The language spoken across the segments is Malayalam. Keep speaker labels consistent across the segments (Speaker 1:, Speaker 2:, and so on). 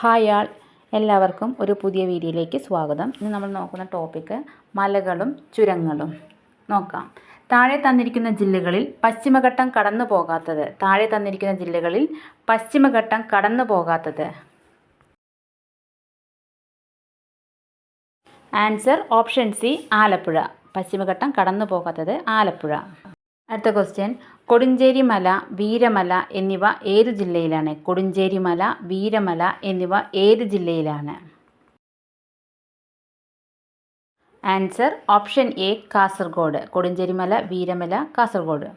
Speaker 1: ഹായ് ആൾ എല്ലാവർക്കും ഒരു പുതിയ വീഡിയോയിലേക്ക് സ്വാഗതം. ഇന്ന് നമ്മൾ നോക്കുന്ന ടോപ്പിക്ക് മലകളും ചുരങ്ങളും. നോക്കാം. താഴെ തന്നിരിക്കുന്ന ജില്ലകളിൽ പശ്ചിമഘട്ടം കടന്നു പോകാത്തത്. താഴെ തന്നിരിക്കുന്ന ജില്ലകളിൽ പശ്ചിമഘട്ടം കടന്നു പോകാത്തത്. Answer option C Alappuzha. പശ്ചിമഘട്ടം കടന്നു പോകാത്തത് ആലപ്പുഴ. അടുത്ത ക്വസ്റ്റ്യൻ കൊടുഞ്ചേരി മല വീരമല എന്നിവ ഏത് ജില്ലയിലാണ്? കൊടുഞ്ചേരി മല വീരമല എന്നിവ ഏത് ജില്ലയിലാണ്? Answer option A Kasaragod. Kodumcherimala Veeramala Kasaragod.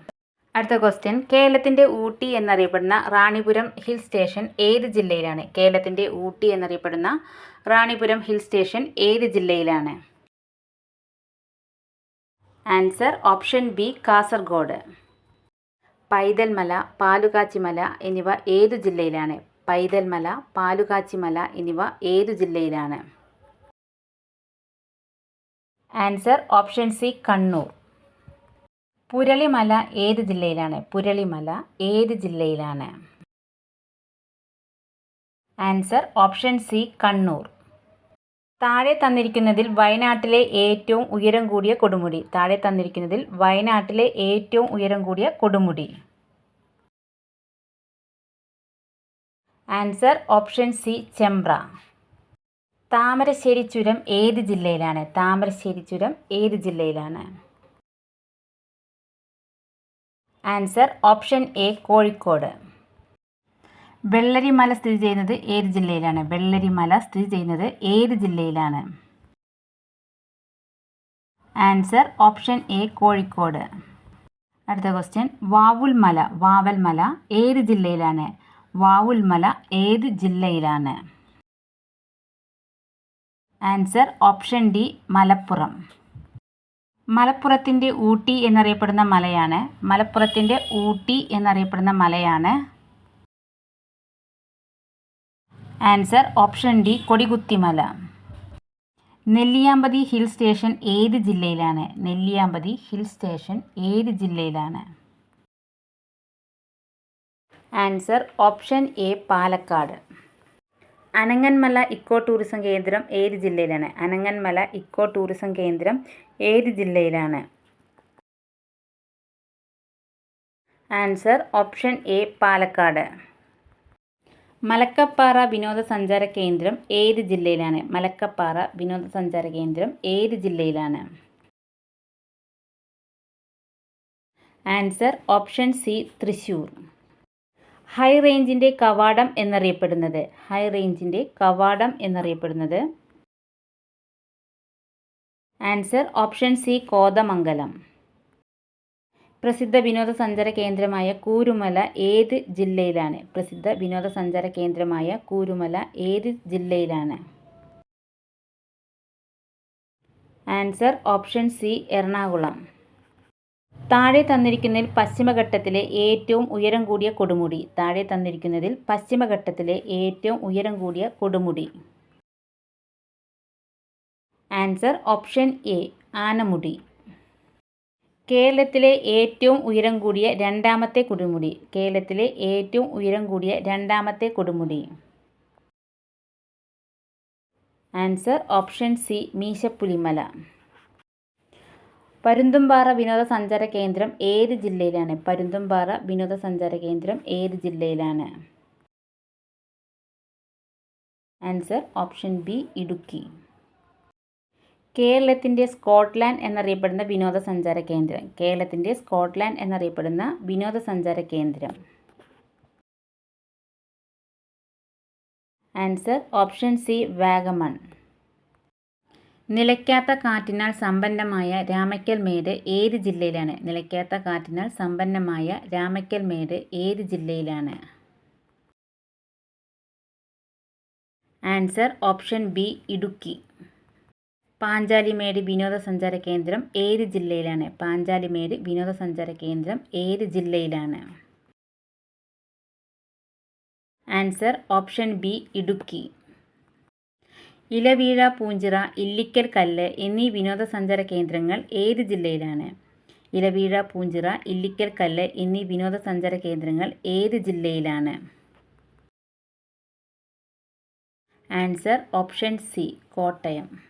Speaker 1: അടുത്ത ക്വസ്റ്റ്യൻ. കേരളത്തിന്റെ ഊട്ടി എന്നറിയപ്പെടുന്ന റാണിപുരം ഹിൽ സ്റ്റേഷൻ ഏത് ജില്ലയിലാണ്? കേരളത്തിന്റെ ഊട്ടി എന്നറിയപ്പെടുന്ന റാണിപുരം ഹിൽ സ്റ്റേഷൻ ഏത് ജില്ലയിലാണ്? Answer option B Kasaragod. Paithalmala Palukachimala എന്നിവ ഏതു ജില്ലയിലാണ്? പൈതൽമല പാലുകാച്ചിമല എന്നിവ ഏതു ജില്ലയിലാണ്? Answer option C Kannur. Puralimala ഏത് ജില്ലയിലാണ്? പുരളിമല ഏത് ജില്ലയിലാണ്? Answer option C Kannur. താഴെ തന്നിരിക്കുന്നതിൽ വയനാട്ടിലെ ഏറ്റവും ഉയരം കൂടിയ കൊടുമുടി. താഴെ തന്നിരിക്കുന്നതിൽ വയനാട്ടിലെ ഏറ്റവും ഉയരം കൂടിയ കൊടുമുടി. Answer option C Chembra. Thamarassery ചുരം ഏത് ജില്ലയിലാണ്? താമരശ്ശേരി ചുരം ഏത് ജില്ലയിലാണ്? Answer option A Kozhikode. Vellarimala സ്ഥിതി ചെയ്യുന്നത് ഏത് ജില്ലയിലാണ്? വെള്ളരിമല സ്ഥിതി ചെയ്യുന്നത് ഏത് ജില്ലയിലാണ്? Answer option A Kozhikode. അടുത്ത ക്വസ്റ്റ്യൻ വാവുൽമല വാവൽമല ഏത് ജില്ലയിലാണ്? വാവുൽമല ഏത് ജില്ലയിലാണ്? Answer option D Malappuram. മലപ്പുറത്തിന്റെ ഊട്ടി എന്നറിയപ്പെടുന്ന മലയാണ്. മലപ്പുറത്തിന്റെ ഊട്ടി എന്നറിയപ്പെടുന്ന മലയാണ് answer option D Kodikuthimala. Nelliyampathy hill station ഏത് ജില്ലയിലാണ്? നെല്ലിയാമ്പതി ഹിൽ സ്റ്റേഷൻ ഏത് ജില്ലയിലാണ്? Answer option A Palakkad. Ananganmala eco tourism കേന്ദ്രം ഏത് ജില്ലയിലാണ്? അനങ്ങന്മല ഇക്കോ ടൂറിസം കേന്ദ്രം ഏത് ജില്ലയിലാണ്? Answer option A Palakkad. Malakkappara വിനോദസഞ്ചാര കേന്ദ്രം ഏത് ജില്ലയിലാണ്? മലക്കപ്പാറ വിനോദസഞ്ചാര കേന്ദ്രം ഏത് ജില്ലയിലാണ്? Answer option C Thrissur. High റേഞ്ചിന്റെ കവാടം എന്നറിയപ്പെടുന്നത്. ഹൈ റേഞ്ചിന്റെ കവാടം എന്നറിയപ്പെടുന്നത്. Answer option C Kothamangalam. പ്രസിദ്ധ വിനോദസഞ്ചാര കേന്ദ്രമായ കൂരുമല ഏത് ജില്ലയിലാണ്? പ്രസിദ്ധ വിനോദസഞ്ചാര കേന്ദ്രമായ കൂരുമല ഏത് ജില്ലയിലാണ്? Answer option C Ernakulam. താഴെ തന്നിരിക്കുന്നതിൽ പശ്ചിമഘട്ടത്തിലെ ഏറ്റവും ഉയരം കൂടിയ കൊടുമുടി. താഴെ തന്നിരിക്കുന്നതിൽ പശ്ചിമഘട്ടത്തിലെ ഏറ്റവും ഉയരം കൂടിയ കൊടുമുടി. Answer option A Anamudi. കേരളത്തിലെ ഏറ്റവും ഉയരം കൂടിയ രണ്ടാമത്തെ കൊടുമുടി. കേരളത്തിലെ ഏറ്റവും ഉയരം കൂടിയ രണ്ടാമത്തെ കൊടുമുടി. Answer option C Meesapulimala. Parunthumpara വിനോദസഞ്ചാര കേന്ദ്രം ഏത് ജില്ലയിലാണ്? പരുന്തുംപാറ വിനോദസഞ്ചാര കേന്ദ്രം ഏത് ജില്ലയിലാണ്? Answer option B Idukki. കേരളത്തിന്റെ സ്കോട്ട്ലാൻഡ് എന്നറിയപ്പെടുന്ന വിനോദസഞ്ചാര കേന്ദ്രം. കേരളത്തിന്റെ സ്കോട്ട്ലാൻഡ് എന്നറിയപ്പെടുന്ന വിനോദസഞ്ചാര കേന്ദ്രം. Answer option C Vagamon. നിലയ്ക്കാത്ത കാറ്റിനാൽ സമ്പന്നമായ രാമക്കൽ മേട് ഏത് ജില്ലയിലാണ്? നിലയ്ക്കാത്ത കാറ്റിനാൽ സമ്പന്നമായ രാമക്കൽ മേട് ഏത് ജില്ലയിലാണ്? Answer option B Idukki. Panchalimedu വിനോദസഞ്ചാര കേന്ദ്രം ഏത് ജില്ലയിലാണ്? പാഞ്ചാലിമേട് വിനോദസഞ്ചാര കേന്ദ്രം ഏത് ജില്ലയിലാണ്? Answer option B Idukki. Ilaveezha Poonchira Illikkal Kallu എന്നീ വിനോദസഞ്ചാര കേന്ദ്രങ്ങൾ ഏത് ജില്ലയിലാണ്? ഇലവീഴ പൂഞ്ചിറ ഇല്ലിക്കൽ കല്ല് എന്നീ വിനോദസഞ്ചാര കേന്ദ്രങ്ങൾ ഏത് ജില്ലയിലാണ്? Answer option C Kottayam.